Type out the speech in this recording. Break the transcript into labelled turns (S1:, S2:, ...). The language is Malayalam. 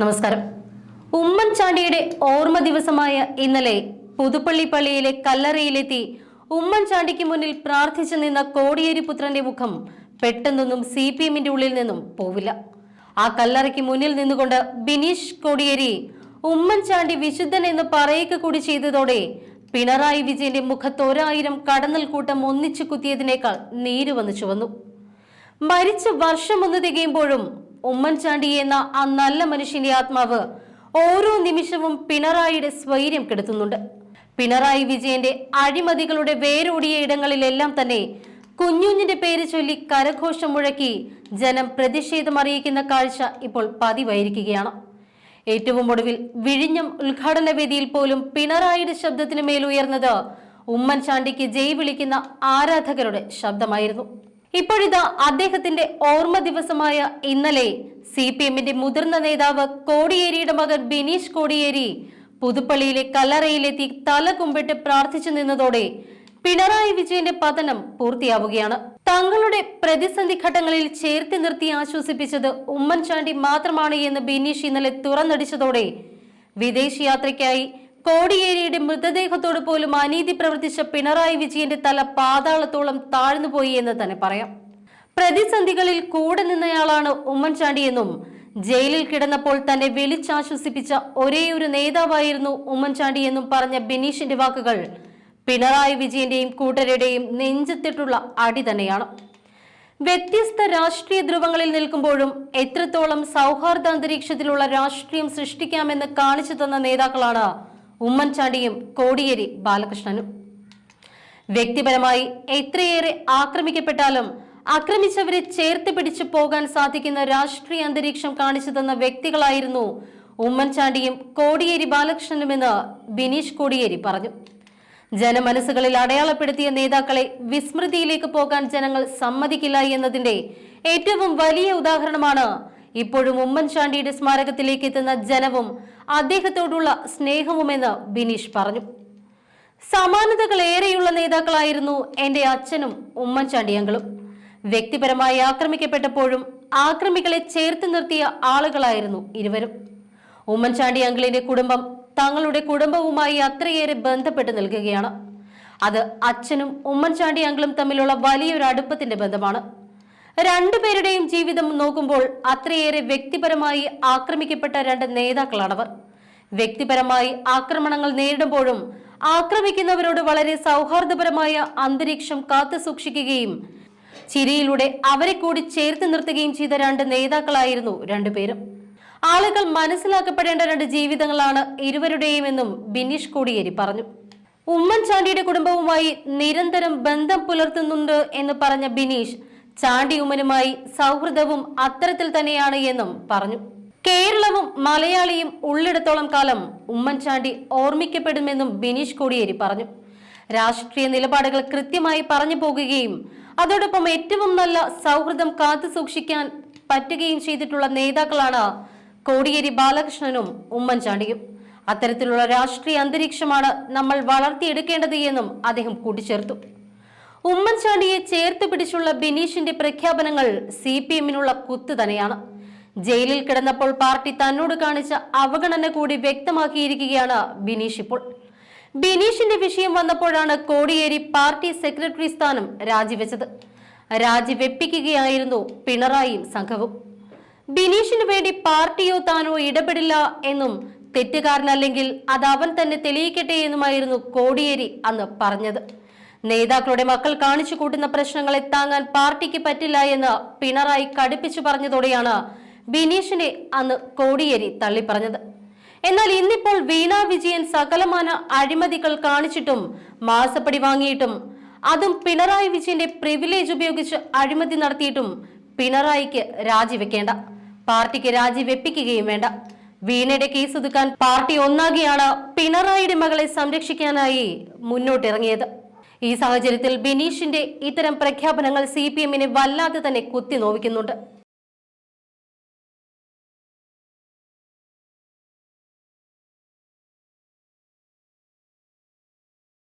S1: നമസ്കാരം. ഉമ്മൻചാണ്ടിയുടെ ഓർമ്മ ദിവസമായ ഇന്നലെ പുതുപ്പള്ളി പള്ളിയിലെ കല്ലറയിലെത്തി ഉമ്മൻചാണ്ടിക്ക് മുന്നിൽ പ്രാർത്ഥിച്ചു നിന്ന കോടിയേരി പുത്രന്റെ മുഖം പെട്ടെന്നൊന്നും സി പി എമ്മിന്റെ ഉള്ളിൽ നിന്നും പോവില്ല. ആ കല്ലറയ്ക്ക് മുന്നിൽ നിന്നുകൊണ്ട് ബിനീഷ് കോടിയേരി ഉമ്മൻചാണ്ടി വിശുദ്ധൻ എന്ന് പറയുക കൂടി ചെയ്തതോടെ പിണറായി വിജയന്റെ മുഖത്ത് ഒരായിരം കടന്നൽ കൂട്ടം ഒന്നിച്ചു കുത്തിയതിനേക്കാൾ നീര് വന്നു ചുവന്നു. മരിച്ച വർഷം ഒന്ന് തികയുമ്പോഴും ഉമ്മൻചാണ്ടി എന്ന ആ നല്ല മനുഷ്യന്റെ ആത്മാവ് ഓരോ നിമിഷവും പിണറായിയുടെ സ്വൈര്യം കെടുത്തുന്നുണ്ട്. പിണറായി വിജയന്റെ അഴിമതികളുടെ വേരോടിയ ഇടങ്ങളിലെല്ലാം തന്നെ കുഞ്ഞുഞ്ഞിന്റെ പേര് ചൊല്ലി കരഘോഷം മുഴക്കി ജനം പ്രതിഷേധം അറിയിക്കുന്ന കാഴ്ച ഇപ്പോൾ പതിവായിരിക്കുകയാണ്. ഏറ്റവും ഒടുവിൽ വിഴിഞ്ഞം ഉദ്ഘാടന വേദിയിൽ പോലും പിണറായിയുടെ ശബ്ദത്തിന് മേലുയർന്നത് ഉമ്മൻചാണ്ടിക്ക് ജയ് വിളിക്കുന്ന ആരാധകരുടെ ശബ്ദമായിരുന്നു. ഇപ്പോഴിതാ അദ്ദേഹത്തിന്റെ ഓർമ്മ ദിവസമായ ഇന്നലെ സി പി എമ്മിന്റെ മുതിർന്ന നേതാവ് കോടിയേരിയുടെ മകൻ ബിനീഷ് കോടിയേരി പുതുപ്പള്ളിയിലെ കല്ലറയിലെത്തി തല കുമ്പിട്ട് പ്രാർത്ഥിച്ചു നിന്നതോടെ പിണറായി വിജയന്റെ പതനം പൂർത്തിയാവുകയാണ്. തങ്ങളുടെ പ്രതിസന്ധി ഘട്ടങ്ങളിൽ ചേർത്തി നിർത്തി ആശ്വസിപ്പിച്ചത് ഉമ്മൻചാണ്ടി മാത്രമാണ് എന്ന് ബിനീഷ് ഇന്നലെ തുറന്നടിച്ചതോടെ വിദേശയാത്രയ്ക്കായി കോടിയേരിയുടെ മൃതദേഹത്തോട് പോലും അനീതി പ്രവർത്തിച്ച പിണറായി വിജയന്റെ തല പാതാളത്തോളം താഴ്ന്നുപോയി എന്ന് തന്നെ പറയാം. പ്രതിസന്ധികളിൽ കൂടെ നിന്നയാളാണ് ഉമ്മൻചാണ്ടി എന്നും ജയിലിൽ കിടന്നപ്പോൾ തന്നെ വിളിച്ചാശ്വസിപ്പിച്ച ഒരേയൊരു നേതാവായിരുന്നു ഉമ്മൻചാണ്ടി എന്നും പറഞ്ഞ ബിനീഷിന്റെ വാക്കുകൾ പിണറായി വിജയന്റെയും കൂട്ടരുടെയും നെഞ്ചത്തിട്ടുള്ള അടി തന്നെയാണ്. വ്യത്യസ്ത രാഷ്ട്രീയ ധ്രുവങ്ങളിൽ നിൽക്കുമ്പോഴും എത്രത്തോളം സൗഹാർദ്ദ അന്തരീക്ഷത്തിലുള്ള രാഷ്ട്രീയം സൃഷ്ടിക്കാമെന്ന് കാണിച്ചു തന്ന നേതാക്കളാണ് ഉമ്മൻചാണ്ടിയും കോടിയേരി ബാലകൃഷ്ണനും. വ്യക്തിപരമായി എത്രയേറെ ആക്രമിക്കപ്പെട്ടാലും ആക്രമിച്ചവരെ ചേർത്ത് പിടിച്ചു പോകാൻ സാധിക്കുന്ന രാഷ്ട്രീയ അന്തരീക്ഷം കാണിച്ചു തന്ന വ്യക്തികളായിരുന്നു ഉമ്മൻചാണ്ടിയും കോടിയേരി ബാലകൃഷ്ണനുമെന്ന് ബിനീഷ് കോടിയേരി പറഞ്ഞു. ജനമനസ്സുകളിൽ അടയാളപ്പെടുത്തിയ നേതാക്കളെ വിസ്മൃതിയിലേക്ക് പോകാൻ ജനങ്ങൾ സമ്മതിക്കില്ല എന്നതിന്റെ ഏറ്റവും വലിയ ഉദാഹരണമാണ് ഇപ്പോഴും ഉമ്മൻചാണ്ടിയുടെ സ്മാരകത്തിലേക്ക് എത്തുന്ന ജനവും അദ്ദേഹത്തോടുള്ള സ്നേഹവുമെന്ന് ബിനീഷ് പറഞ്ഞു. സമാനതകൾ ഏറെയുള്ള നേതാക്കളായിരുന്നു എന്റെ അച്ഛനും ഉമ്മൻചാണ്ടിയങ്ങളും വ്യക്തിപരമായി ആക്രമിക്കപ്പെട്ടപ്പോഴും ആക്രമികളെ ചേർത്ത് നിർത്തിയ ആളുകളായിരുന്നു ഇരുവരും. ഉമ്മൻചാണ്ടി അങ്കിളിന്റെ കുടുംബം തങ്ങളുടെ കുടുംബവുമായി അത്രയേറെ ബന്ധപ്പെട്ട് നിൽക്കുകയാണ്. അത് അച്ഛനും ഉമ്മൻചാണ്ടി അങ്കിളും തമ്മിലുള്ള വലിയൊരു അടുപ്പത്തിന്റെ ബന്ധമാണ്. രണ്ടുപേരുടെയും ജീവിതം നോക്കുമ്പോൾ അത്രയേറെ വ്യക്തിപരമായി ആക്രമിക്കപ്പെട്ട രണ്ട് നേതാക്കളാണവർ. വ്യക്തിപരമായി ആക്രമണങ്ങൾ നേരിടുമ്പോഴും ആക്രമിക്കുന്നവരോട് വളരെ സൗഹാർദ്ദപരമായ അന്തരീക്ഷം കാത്തു സൂക്ഷിക്കുകയും ചിരിയിലൂടെ അവരെ കൂടി ചേർത്ത് നിർത്തുകയും ചെയ്ത രണ്ട് നേതാക്കളായിരുന്നു രണ്ടുപേരും. ആളുകൾ മനസ്സിലാക്കപ്പെടേണ്ട രണ്ട് ജീവിതങ്ങളാണ് ഇരുവരുടെയും എന്നും ബിനീഷ് കോടിയേരി പറഞ്ഞു. ഉമ്മൻചാണ്ടിയുടെ കുടുംബവുമായി നിരന്തരം ബന്ധം പുലർത്തുന്നുണ്ട് എന്ന് പറഞ്ഞ ബിനീഷ് ചാണ്ടി ഉമ്മനുമായി സൗഹൃദവും അത്തരത്തിൽ തന്നെയാണ് എന്നും പറഞ്ഞു. കേരളവും മലയാളിയും ഉള്ളിടത്തോളം കാലം ഉമ്മൻചാണ്ടി ഓർമ്മിക്കപ്പെടുമെന്നും ബിനീഷ് കോടിയേരി പറഞ്ഞു. രാഷ്ട്രീയ നിലപാടുകൾ കൃത്യമായി പറഞ്ഞു പോകുകയും അതോടൊപ്പം ഏറ്റവും നല്ല സൗഹൃദം കാത്തു സൂക്ഷിക്കാൻ പറ്റുകയും ചെയ്തിട്ടുള്ള നേതാക്കളാണ് കോടിയേരി ബാലകൃഷ്ണനും ഉമ്മൻചാണ്ടിയും അത്തരത്തിലുള്ള രാഷ്ട്രീയ അന്തരീക്ഷമാണ് നമ്മൾ വളർത്തിയെടുക്കേണ്ടത് എന്നും അദ്ദേഹം കൂട്ടിച്ചേർത്തു. ഉമ്മൻചാണ്ടിയെ ചേർത്ത് പിടിച്ചുള്ള ബിനീഷിന്റെ പ്രഖ്യാപനങ്ങൾ സി പി എമ്മിനുള്ള കുത്ത് തന്നെയാണ്. ജയിലിൽ കിടന്നപ്പോൾ പാർട്ടി തന്നോട് കാണിച്ച അവഗണന കൂടി വ്യക്തമാക്കിയിരിക്കുകയാണ് ബിനീഷ് ഇപ്പോൾ. ബിനീഷിന്റെ വിഷയം വന്നപ്പോഴാണ് കോടിയേരി പാർട്ടി സെക്രട്ടറി സ്ഥാനം രാജിവെച്ചത്. രാജിവെപ്പിക്കുകയായിരുന്നു പിണറായിയും സംഘവും. ബിനീഷിനു വേണ്ടി പാർട്ടിയോ താനോ ഇടപെടില്ല എന്നും തെറ്റുകാരനല്ലെങ്കിൽ അത് അവൻ തന്നെ തെളിയിക്കട്ടെ എന്നുമായിരുന്നു കോടിയേരി അന്ന് പറഞ്ഞത്. നേതാക്കളുടെ മക്കൾ കാണിച്ചു കൂട്ടുന്ന പ്രശ്നങ്ങളെ താങ്ങാൻ പാർട്ടിക്ക് പറ്റില്ല എന്ന് പിണറായി കടുപ്പിച്ചു പറഞ്ഞതോടെയാണ് ബിനീഷിനെ അന്ന് കോടിയേരി തള്ളിപ്പറഞ്ഞത്. എന്നാൽ ഇന്നിപ്പോൾ വീണ വിജയൻ സകലമാന അഴിമതികൾ കാണിച്ചിട്ടും മാസപ്പടി വാങ്ങിയിട്ടും അതും പിണറായി വിജയന്റെ പ്രിവിലേജ് ഉപയോഗിച്ച് അഴിമതി നടത്തിയിട്ടും പിണറായിക്ക് രാജിവെക്കേണ്ട. പാർട്ടിക്ക് രാജിവെപ്പിക്കുകയും വേണ്ട. വീണയുടെ കേസ് ഒതുക്കാൻ പാർട്ടി ഒന്നാകെയാണ് പിണറായിയുടെ മകളെ സംരക്ഷിക്കാനായി മുന്നോട്ടിറങ്ങിയത്. ഈ സാഹചര്യത്തിൽ ബിനീഷിന്റെ ഇത്തരം പ്രഖ്യാപനങ്ങൾ സി പി എമ്മിനെ വല്ലാതെ തന്നെ കുത്തി നോവിക്കുന്നുണ്ട്